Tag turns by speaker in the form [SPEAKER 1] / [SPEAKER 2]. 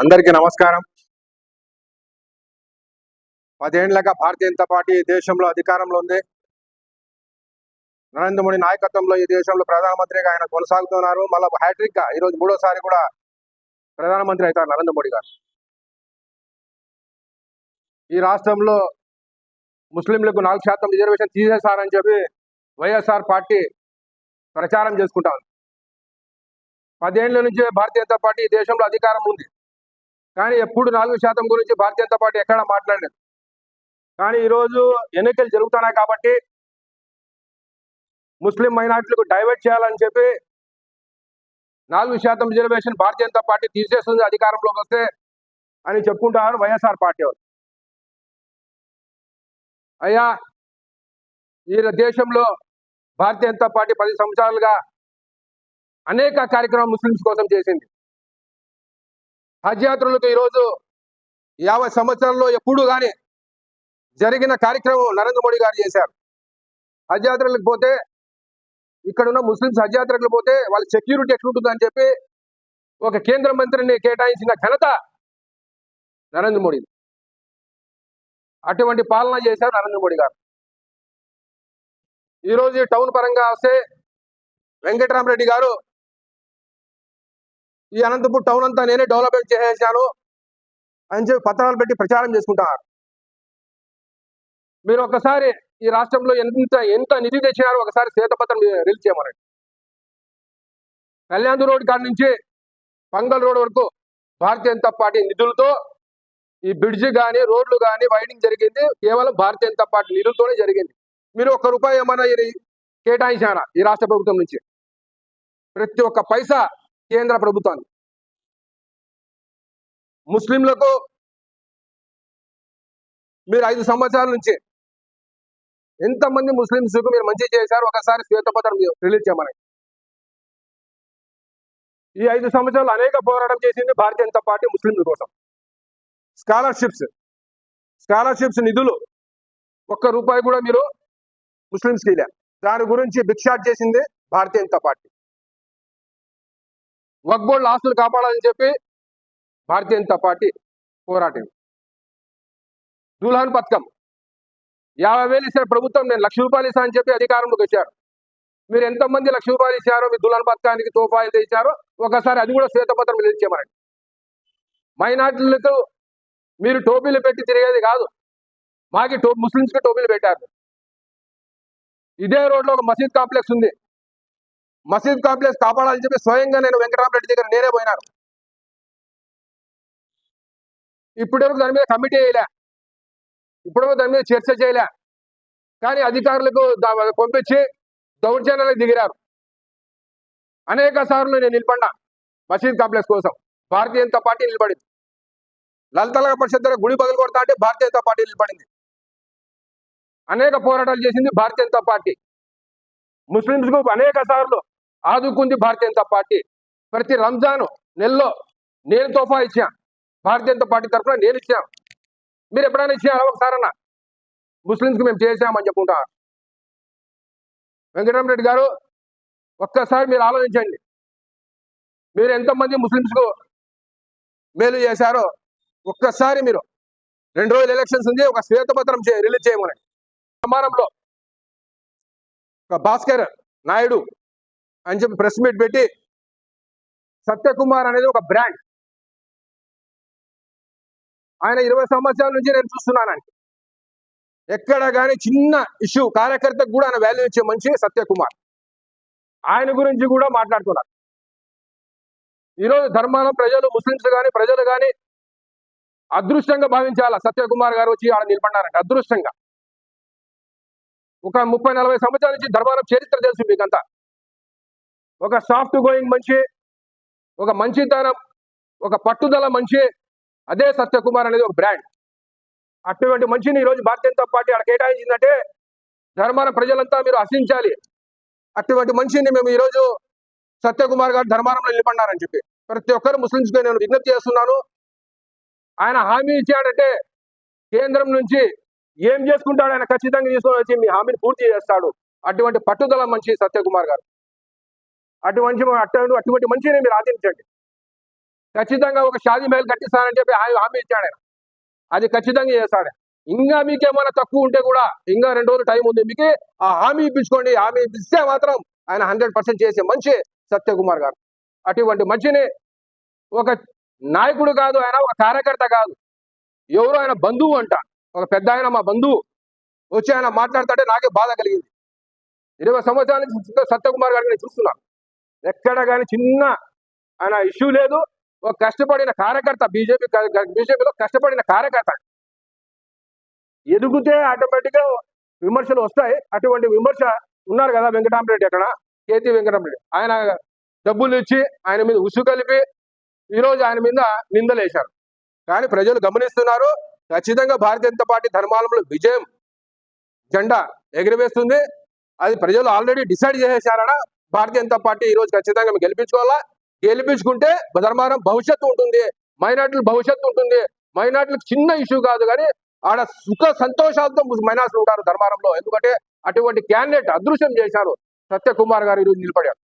[SPEAKER 1] అందరికీ నమస్కారం. పదేండ్లగా భారతీయ జనతా పార్టీ దేశంలో అధికారంలో ఉంది. నరేంద్ర మోడీ నాయకత్వంలో ఈ దేశంలో ప్రధానమంత్రిగా ఆయన కొనసాగుతున్నారు. మళ్ళీ హ్యాట్రిక్గా ఈరోజు మూడోసారి కూడా ప్రధానమంత్రి అవుతారు నరేంద్ర మోడీ గారు. ఈ రాష్ట్రంలో ముస్లింలకు నాలుగు శాతం రిజర్వేషన్ తీసేశారని చెప్పి వైఎస్ఆర్ పార్టీ ప్రచారం చేసుకుంటా ఉంది. పదేళ్ళ నుంచి భారతీయ జనతా పార్టీ దేశంలో అధికారం ఉంది. కానీ ఎప్పుడు నాలుగు శాతం గురించి భారతీయ జనతా పార్టీ ఎక్కడ మాట్లాడలేదు. కానీ ఈరోజు ఎన్నికలు జరుగుతున్నాయి కాబట్టి ముస్లిం మైనార్టీలకు డైవర్ట్ చేయాలని చెప్పి నాలుగు శాతం రిజర్వేషన్ భారతీయ జనతా పార్టీ తీసేస్తుంది అధికారంలోకి వస్తే అని చెప్పుకుంటారు వైఎస్ఆర్ పార్టీ వాళ్ళు. అయ్యా ఈ దేశంలో భారతీయ జనతా పార్టీ పది సంవత్సరాలుగా అనేక కార్యక్రమాలు ముస్లింస్ కోసం చేసింది. హజ్ యాత్రలకు ఈరోజు యాభై సంవత్సరాల్లో ఎప్పుడు కానీ జరిగిన కార్యక్రమం నరేంద్ర మోడీ గారు చేశారు. హజ్ యాత్రలకు పోతే ఇక్కడున్న ముస్లిమ్స్ హజ్యాత్రలకు హజ్ పోతే వాళ్ళ సెక్యూరిటీ ఎట్లుంటుందని చెప్పి ఒక కేంద్ర మంత్రిని కేటాయించిన ఘనత నరేంద్ర మోడీ. అటువంటి పాలన చేశారు నరేంద్ర మోడీ గారు. ఈరోజు టౌన్ పరంగా వస్తే వెంకటరామరెడ్డి గారు ఈ అనంతపూర్ టౌన్ అంతా నేనే డెవలప్మెంట్ చేసేసాను అని చెప్పి పత్రాలు పెట్టి ప్రచారం చేసుకుంటున్నారు మీరు ఒకసారి ఈ రాష్ట్రంలో ఎంత ఎంత నిధి తెచ్చినారో ఒకసారి శ్వేతపత్రం రిలీజ్ చేయమనండి. కళ్యాణ్ రోడ్ కాడ నుంచి పంగల్ రోడ్ వరకు భారతీయ జనతా పార్టీ నిధులతో ఈ బ్రిడ్జ్ కానీ రోడ్లు కానీ వైడింగ్ జరిగింది. కేవలం భారతీయ జనతా పార్టీ నిధులతోనే జరిగింది. మీరు ఒక్క రూపాయి ఏమైనా కేటాయించారా ఈ రాష్ట్ర ప్రభుత్వం నుంచి? ప్రతి ఒక్క పైసా కేంద్ర ప్రభుత్వాన్ని ముస్లింలకు మీరు ఐదు సంవత్సరాల నుంచి ఎంతమంది ముస్లింస్ మీరు మంచి చేశారు? ఒకసారి శ్వేతపత్రం రిలీజ్ చేయమని. ఈ ఐదు సంవత్సరాలు అనేక పోరాటం చేసింది భారతీయ జనతా పార్టీ ముస్లింల కోసం. స్కాలర్షిప్స్. స్కాలర్షిప్స్ నిధులు ఒక్క రూపాయి కూడా మీరు ముస్లింస్కి ఇలే దాని గురించి భిక్షాట్ చేసింది భారతీయ జనతా పార్టీ. వక్బోర్డ్ ఆస్తులు కాపాడాలని చెప్పి భారతీయ జనతా పార్టీ పోరాటం దుల్హన్ పథకం. యాభై వేలు ఇచ్చిన ప్రభుత్వం నేను లక్ష రూపాయలు ఇస్తా అని చెప్పి అధికారంలోకి వచ్చారు. మీరు ఎంతమంది లక్ష రూపాయలు ఇచ్చారో మీ దుల్హన్ పథకానికి తోఫాయిలు ఇచ్చారో ఒకసారి అది కూడా శ్వేతపత్రం రిలీజ్ చేయమనండి మైనార్టీలకు మీరు టోపీలు పెట్టి తిరిగేది కాదు. మాకి టో ముస్లింస్కి టోపీలు పెట్టారు. ఇదే రోడ్లో ఒక మసీద్ కాంప్లెక్స్ ఉంది. మసీద్ కాంప్లెక్స్ కాపాడాలని చెప్పి స్వయంగా నేను వెంకటరామరెడ్డి దగ్గర నేనే పోయినాను. ఇప్పటివరకు దాని మీద కమిటీ వేయలే. ఇప్పటివరకు దాని మీద చర్చ చేయలే. కానీ అధికారులకు పంపించి దౌర్జన్యాలకు దిగిరారు. అనేక సార్లు నేను నిలబడినా మసీద్ కాంప్లెక్స్ కోసం. భారతీయ జనతా పార్టీ నిలబడింది. లలితల పరిషత్ దగ్గర గుడి బదులు కొడతా అంటే భారతీయ జనతా పార్టీ నిలబడింది. అనేక పోరాటాలు చేసింది భారతీయ జనతా పార్టీ. ముస్లింస్కు అనేక సార్లు ఆదుకుంది భారతీయ జనతా పార్టీ. ప్రతి రంజాన్ నెలలో నేను తోఫా ఇచ్చాను భారతీయ జనతా పార్టీ తరఫున నేను ఇచ్చాను. మీరు ఎప్పుడైనా ఇచ్చారా ఒకసారన్నా? ముస్లింస్కి మేము చేసామని చెప్పుకుంటా. వెంకటరామరెడ్డి గారు ఒక్కసారి మీరు ఆలోచించండి. మీరు ఎంతమంది ముస్లింస్కు మేలు చేశారో ఒక్కసారి మీరు రెండు రోజులు ఎలక్షన్స్ ఉంది ఒక శ్వేతపత్రం రిలీజ్ చేయమని సమానంలో ఒక భాస్కర్ నాయుడు అని చెప్పి ప్రెస్ మీట్ పెట్టి సత్యకుమార్ అనేది ఒక బ్రాండ్ ఆయన ఇరవై సంవత్సరాల నుంచి నేను చూస్తున్నాను ఎక్కడ కానీ చిన్న ఇష్యూ కార్యకర్తకు కూడా ఆయన వాల్యూ ఇచ్చే మంచి సత్యకుమార్. ఆయన గురించి కూడా మాట్లాడుతున్నారు ఈరోజు ధర్మాన ప్రజలు ముస్లింస్ కానీ ప్రజలు కానీ అదృష్టంగా భావించాలా? సత్యకుమార్ గారు వచ్చి ఆడ నిలబడ్డారంటే అదృష్టంగా. ఒక ముప్పై నలభై సంవత్సరాల నుంచి ధర్మానం చరిత్ర తెలుసు మీకంతా. ఒక సాఫ్ట్ గోయింగ్ మనిషి ఒక మంచితనం ఒక పట్టుదల మనిషి అదే సత్యకుమార్ అనేది ఒక బ్రాండ్ అటువంటి మనిషిని ఈరోజు భారతీయ జనతా పార్టీ అక్కడ కేటాయించిందంటే ధర్మాన ప్రజలంతా మీరు హసించాలి అటువంటి మనిషిని మేము ఈరోజు సత్యకుమార్ గారు ధర్మారంలో నిలబడినారని చెప్పి. ప్రతి ఒక్కరు ముస్లింస్గా నేను విజ్ఞప్తి చేస్తున్నాను. ఆయన హామీ ఇచ్చాడంటే కేంద్రం నుంచి ఏం చేసుకుంటాడు ఆయన ఖచ్చితంగా తీసుకొని వచ్చి మీ హామీని పూర్తి చేస్తాడు. అటువంటి పట్టుదల మంచి సత్యకుమార్ గారు. అటువంటి అటువంటి అటువంటి మనిషిని మీరు ఆదరించండి. ఖచ్చితంగా ఒక షాదీ మహల్ కట్టిస్తానని చెప్పి ఆయన హామీ ఇచ్చాడు. ఆయన అది ఖచ్చితంగా చేస్తాడు. ఇంకా మీకేమైనా తక్కువ ఉంటే కూడా ఇంకా రెండు రోజులు టైం ఉంది మీకు ఆ హామీ ఇప్పించుకోండి. హామీ ఇస్తే మాత్రం ఆయన హండ్రెడ్ పర్సెంట్ చేసే మంచి సత్యకుమార్ గారు. అటువంటి మంచిని ఒక నాయకుడు కాదు ఆయన ఒక కార్యకర్త కాదు. ఎవరో ఆయన బంధువు అంట. ఒక పెద్ద ఆయన మా బంధువు. వచ్చి ఆయన మాట్లాడుతుంటే నాకే బాధ కలిగింది. ఇరవై సంవత్సరాల నుంచి సత్యకుమార్ గారిని నేను చూస్తున్నాను ఎక్కడ కానీ చిన్న ఆయన ఇష్యూ లేదు. ఒక కష్టపడిన కార్యకర్త బీజేపీ బీజేపీలో కష్టపడిన కార్యకర్త. ఎదుగుతే ఆటోమేటిక్గా విమర్శలు వస్తాయి. అటువంటి విమర్శ ఉన్నారు కదా వెంకటరామరెడ్డి అక్కడ కేతి వెంకటరామరెడ్డి ఆయన డబ్బులు ఇచ్చి ఆయన మీద ఉసు కలిపి ఈ రోజు ఆయన మీద నిందలేశారు. కానీ ప్రజలు గమనిస్తున్నారు ఖచ్చితంగా భారతీయ జనతా పార్టీ ధర్మాలంలో విజయం జెండా ఎగిరివేస్తుంది. అది ప్రజలు ఆల్రెడీ డిసైడ్ చేసేసారట భారతీయ జనతా పార్టీ ఈ రోజు ఖచ్చితంగా మేము గెలిపించుకోవాలా? గెలిపించుకుంటే ధర్మారం భవిష్యత్తు ఉంటుంది. మైనార్టీలు భవిష్యత్తు ఉంటుంది. మైనార్టీలకు చిన్న ఇష్యూ కాదు కానీ ఆడ సుఖ సంతోషాలతో మైనార్టీలు ఉంటారు ధర్మారంలో. ఎందుకంటే అటువంటి క్యాండిడేట్ అదృశ్యం చేశారు సత్యకుమార్ గారు ఈరోజు నిలబడారు